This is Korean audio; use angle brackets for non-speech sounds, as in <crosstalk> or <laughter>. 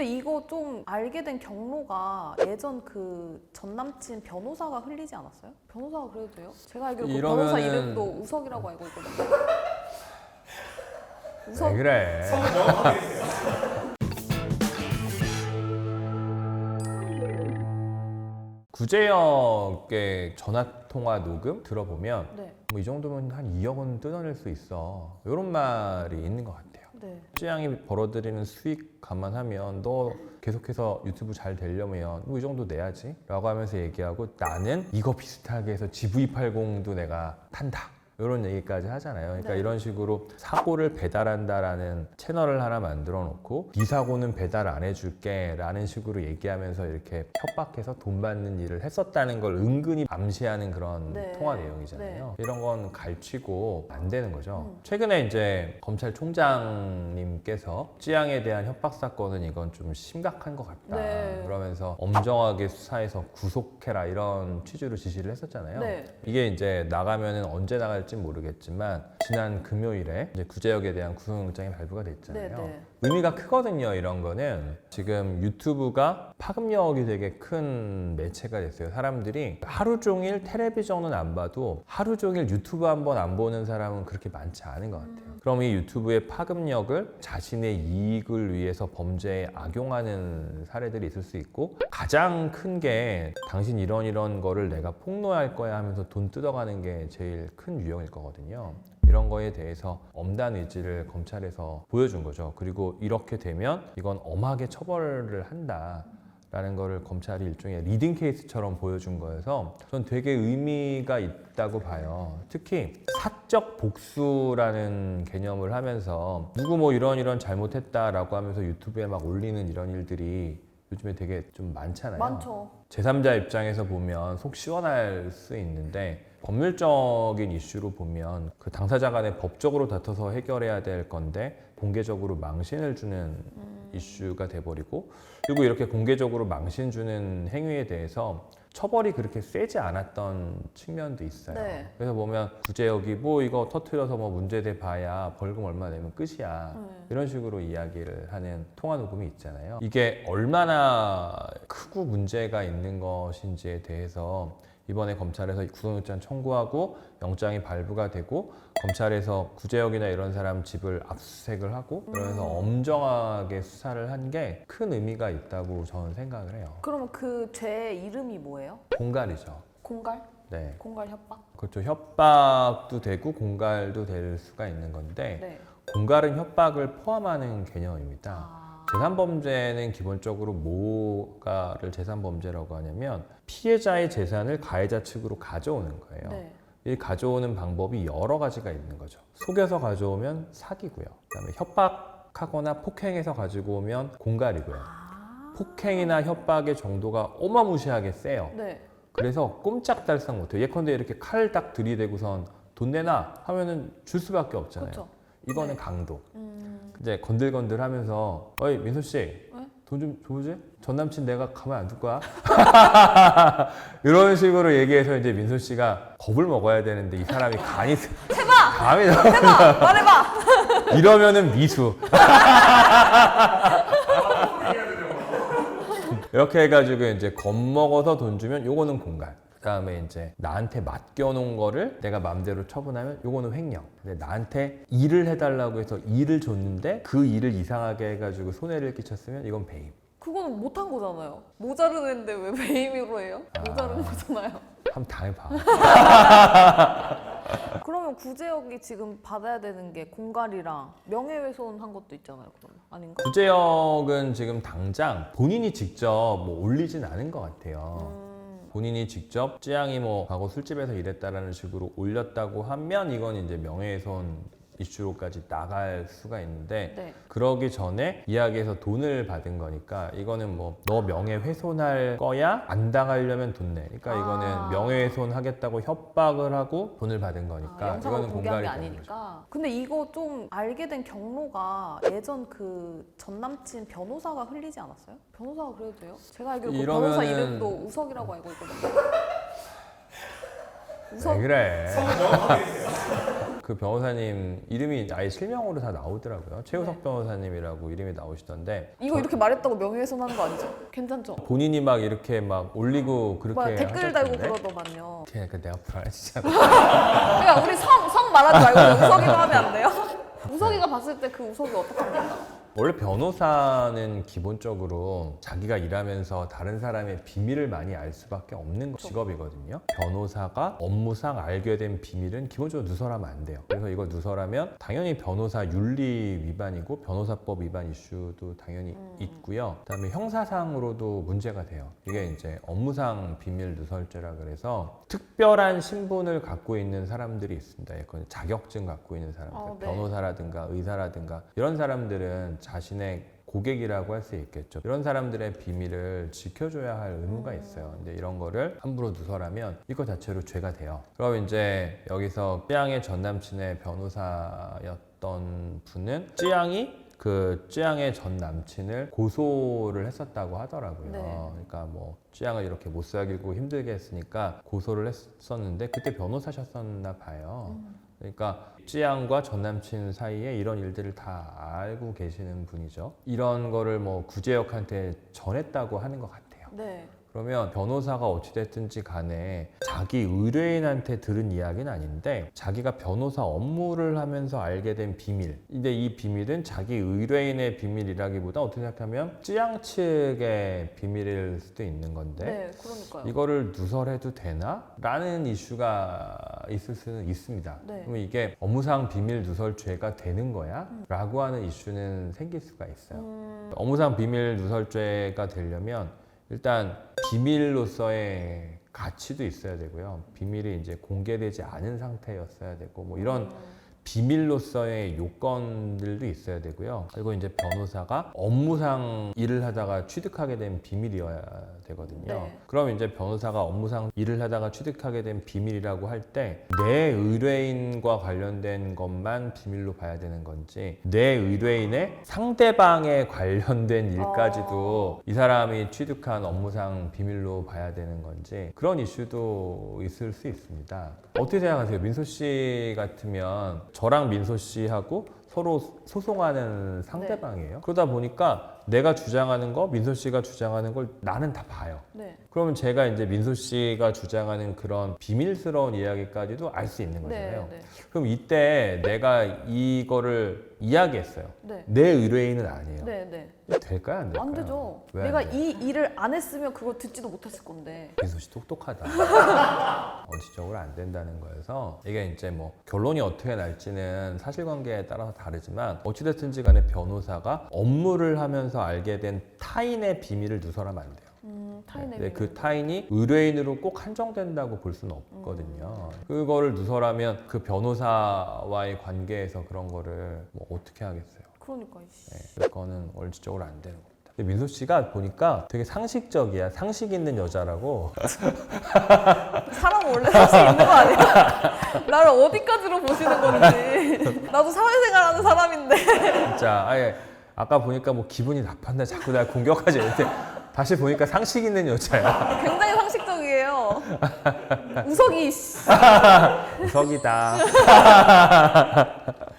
근데 이거 좀 알게 된 경로가 예전 그 전 남친 변호사가 흘리지 않았어요? 변호사가 그래도 돼요? 제가 알기로 그 변호사 이러면은- 이름도 우석이라고 알고 있거든요. 왜 우석 그래? <laughs> 구제역의 전화 통화 녹음 들어보면 네, 뭐 이 정도면 한 2억 원 뜯어낼 수 있어. 이런 말이 있는 것 같아요. 네. 찌양이 벌어들이는 수익 감안하면 너 계속해서 유튜브 잘 되려면 뭐 이 정도 내야지 라고 하면서 얘기하고 나는 이거 비슷하게 해서 GV80도 내가 탄다 이런 얘기까지 하잖아요 그러니까 네. 이런 식으로 사고를 배달한다라는 채널을 하나 만들어 놓고 네 사고는 배달 안 해줄게 라는 식으로 얘기하면서 이렇게 협박해서 돈 받는 일을 했었다는 걸 은근히 암시하는 그런 네. 통화 내용이잖아요 이런 건 갈치고 안 되는 거죠 음. 최근에 이제 검찰총장님께서 찌양에 대한 협박 사건은 이건 좀 심각한 것 같다. 네. 그러면서 엄정하게 수사해서 구속해라 이런 취지로 지시를 했었잖아요. 네. 이게 이제 나가면은 언제 나갈지 모르겠지만 지난 금요일에 이제 구제역에 대한 구속영장이 발부가 됐잖아요. 네, 네. 의미가 크거든요. 이런 거는 지금 유튜브가 파급력이 되게 큰 매체가 됐어요. 사람들이 하루 종일 텔레비전은 안 봐도 하루 종일 유튜브 한 번 안 보는 사람은 그렇게 많지 않은 것 같아요. 그럼 이 유튜브의 파급력을 자신의 이익을 위해서 범죄에 악용하는 사례들이 있을 수 있고 가장 큰 게 당신 이런 이런 거를 내가 폭로할 거야 하면서 돈 뜯어가는 게 제일 큰 유형일 거거든요. 이런 거에 대해서 엄단 의지를 검찰에서 보여준 거죠. 그리고 이렇게 되면 이건 엄하게 처벌을 한다. 라는 거를 검찰이 일종의 리딩 케이스처럼 보여준 거여서 전 되게 의미가 있다고 봐요. 특히 사적 복수라는 개념을 하면서 누구 뭐 이런 이런 잘못했다라고 하면서 유튜브에 막 올리는 이런 일들이 요즘에 되게 좀 많잖아요. 많죠. 제3자 입장에서 보면 속 시원할 수 있는데 법률적인 이슈로 보면 그 당사자 간에 법적으로 다퉈서 해결해야 될 건데 공개적으로 망신을 주는 음. 이슈가 돼버리고 그리고 이렇게 공개적으로 망신 주는 행위에 대해서 처벌이 그렇게 세지 않았던 측면도 있어요. 네. 그래서 보면 구제역이 뭐 이거 터트려서 뭐 문제 돼 봐야 벌금 얼마 내면 끝이야. 네. 이런 식으로 이야기를 하는 통화 녹음이 있잖아요. 이게 얼마나 크고 문제가 있는 것인지에 대해서 이번에 검찰에서 구속영장 청구하고 영장이 발부가 되고 검찰에서 구제역이나 이런 사람 집을 압수수색을 하고 그러면서 엄정하게 수사를 한 게 큰 의미가 있다고 저는 생각을 해요. 그러면 그죄 이름이 뭐예요? 공갈이죠. 공갈? 네. 공갈 협박? 그렇죠. 협박도 되고 공갈도 될 수가 있는 건데 네. 공갈은 협박을 포함하는 개념입니다. 아, 재산범죄는 기본적으로 뭐가를 재산범죄라고 하냐면 피해자의 재산을 가해자 측으로 가져오는 거예요. 네. 이 가져오는 방법이 여러 가지가 있는 거죠. 속여서 가져오면 사기고요. 그다음에 협박하거나 폭행해서 가지고 오면 공갈이고요. 아. 폭행이나 협박의 정도가 어마무시하게 세요. 네. 그래서 꼼짝달싹 못해요. 예컨대 이렇게 칼 딱 들이대고선 돈 내놔 하면은 줄 수밖에 없잖아요. 그렇죠. 이거는 네. 강도. 음. 이제 건들건들 하면서 어이 민수 씨, 네? 돈좀 줘보지? 전 남친 내가 가만 안 둘 거야. <laughs> 이런 식으로 얘기해서 이제 민수 씨가 겁을 먹어야 되는데 이 사람이 간이 <laughs> 해봐. 감이 <laughs> 해봐! 말해봐! 이러면은 미수. 이렇게 해가지고 이제 겁먹어서 돈 주면 요거는 공갈. 그다음에 이제 나한테 맡겨놓은 거를 내가 마음대로 처분하면 요거는 횡령. 근데 나한테 일을 해달라고 해서 일을 줬는데 그 일을 이상하게 해가지고 손해를 끼쳤으면 이건 배임. 그거는 못한 거잖아요. 모자르는데 왜 배임으로 해요? 아. 모자른 거잖아요. 한번 당해봐. <laughs> 그러면 구제역이 지금 받아야 되는 게 공갈이랑 명예훼손 한 것도 있잖아요. 그러면 아닌가? 구제역은 지금 당장 본인이 직접 뭐 올리진 않은 것 같아요. 음, 본인이 직접 찌양이 뭐 과거 술집에서 일했다라는 식으로 올렸다고 하면 이건 이제 명예훼손 이슈로까지 나갈 수가 있는데 네. 그러기 전에 이야기에서 돈을 받은 거니까 이거는 뭐 너 명예 훼손할 거야 안 당하려면 돈 내. 그러니까 아. 이거는 명예훼손 하겠다고 협박을 하고 돈을 받은 아, 거니까 영상으로 이거는 공갈이 게 되는 거죠. 아니니까. 근데 이거 좀 알게 된 경로가 예전 그 전 남친 변호사가 흘리지 않았어요? 변호사가 그래도 돼요? 제가 알기로 그 변호사 이름도 우석이라고 알고 있거든요. <laughs> 우석 왜 그래? 그 변호사님 이름이 아예 실명으로 다 나오더라고요. 최우석 네. 변호사님이라고 이름이 나오시던데 이거 이렇게 말했다고 명예훼손하는 거 아니죠? 괜찮죠? 본인이 막 이렇게 막 올리고 막 그렇게 댓글 달고 하셨던데? 그러더만요. 그러니까 내가 불안해지잖아. 그러니까 우리 성, 성 말하지 말고 우석이로 하면 안 돼요? <laughs> 우석이가 봤을 때 그 우석이 어떡합니까? 원래 변호사는 기본적으로 자기가 일하면서 다른 사람의 비밀을 많이 알 수밖에 없는 직업이거든요. 변호사가 업무상 알게 된 비밀은 기본적으로 누설하면 안 돼요. 그래서 이걸 누설하면 당연히 변호사 윤리 위반이고 변호사법 위반 이슈도 당연히 있고요. 그다음에 형사상으로도 문제가 돼요. 이게 이제 업무상 비밀 누설죄라 그래서 특별한 신분을 갖고 있는 사람들이 있습니다. 예컨대 자격증 갖고 있는 사람들, 어, 네. 변호사라든가 의사라든가 이런 사람들은 자신의 고객이라고 할 수 있겠죠. 이런 사람들의 비밀을 지켜줘야 할 의무가 있어요. 근데 이런 거를 함부로 누설하면 이거 자체로 죄가 돼요. 그럼 이제 여기서 찌양의 전 남친의 변호사였던 분은 찌양이 그 찌양의 전 남친을 고소를 했었다고 하더라고요. 네. 그러니까 뭐 찌양을 이렇게 못 살기고 힘들게 했으니까 고소를 했었는데 그때 변호사셨었나 봐요. 그러니까 찌양과 전 남친 사이에 이런 일들을 다 알고 계시는 분이죠. 이런 거를 뭐 구제역한테 전했다고 하는 것 같아요. 네. 그러면 변호사가 어찌됐든지 간에 자기 의뢰인한테 들은 이야기는 아닌데 자기가 변호사 업무를 하면서 알게 된 비밀. 근데 이 비밀은 자기 의뢰인의 비밀이라기보다 어떻게 생각하면 찌양 측의 비밀일 수도 있는 건데 네, 그러니까요. 이거를 누설해도 되나? 라는 이슈가 있을 수는 있습니다. 네. 그럼 이게 업무상 비밀 누설죄가 되는 거야? 라고 하는 이슈는 생길 수가 있어요. 음, 업무상 비밀 누설죄가 되려면 일단 비밀로서의 가치도 있어야 되고요. 비밀이 이제 공개되지 않은 상태였어야 되고 뭐 이런 비밀로서의 요건들도 있어야 되고요. 그리고 이제 변호사가 업무상 일을 하다가 취득하게 된 비밀이어야 되거든요. 네. 그럼 이제 변호사가 업무상 일을 하다가 취득하게 된 비밀이라고 할 때 내 의뢰인과 관련된 것만 비밀로 봐야 되는 건지 내 의뢰인의 상대방에 관련된 일까지도 이 사람이 취득한 업무상 비밀로 봐야 되는 건지 그런 이슈도 있을 수 있습니다. 어떻게 생각하세요? 민소 씨 같으면 저랑 민소 씨하고 서로 소송하는 상대방이에요. 그러다 보니까 내가 주장하는 거, 민소 씨가 주장하는 걸 나는 다 봐요. 네. 그러면 제가 이제 민소 씨가 주장하는 그런 비밀스러운 이야기까지도 알 수 있는 네. 거잖아요. 네. 그럼 이때 내가 이거를 이야기했어요. 네. 내 의뢰인은 아니에요. 네, 네. 될까요? 안 될까요? 안 되죠. 왜안 내가 돼요? 이 일을 안 했으면 그거 듣지도 못했을 건데. 민소 씨 똑똑하다. <laughs> 원칙적으로 안 된다는 거여서 이게 이제 뭐 결론이 어떻게 날지는 사실관계에 따라서 다르지만 어찌됐든지 간에 변호사가 업무를 하면서 알게 된 타인의 비밀을 누설하면 안 돼요. 음, 타인의 네, 그 비밀. 타인이 의뢰인으로 꼭 한정된다고 볼 수는 없거든요. 그거를 누설하면 그 변호사와의 관계에서 그런 거를 뭐 어떻게 하겠어요. 그러니까 이씨. 네, 그거는 원칙적으로 안 되는 겁니다. 근데 민소 씨가 보니까 되게 상식적이야. 상식 있는 여자라고. 사람 원래 상식 있는 거 아니야? <laughs> 나를 어디까지로 보시는 건지. 나도 사회생활하는 사람인데. 진짜 아예 아까 보니까 뭐 기분이 나빴나 자꾸 날 공격하지 이랬는데 다시 보니까 상식 있는 여자야. 굉장히 상식적이에요. 우석이 씨. <laughs> 우석이다. <laughs>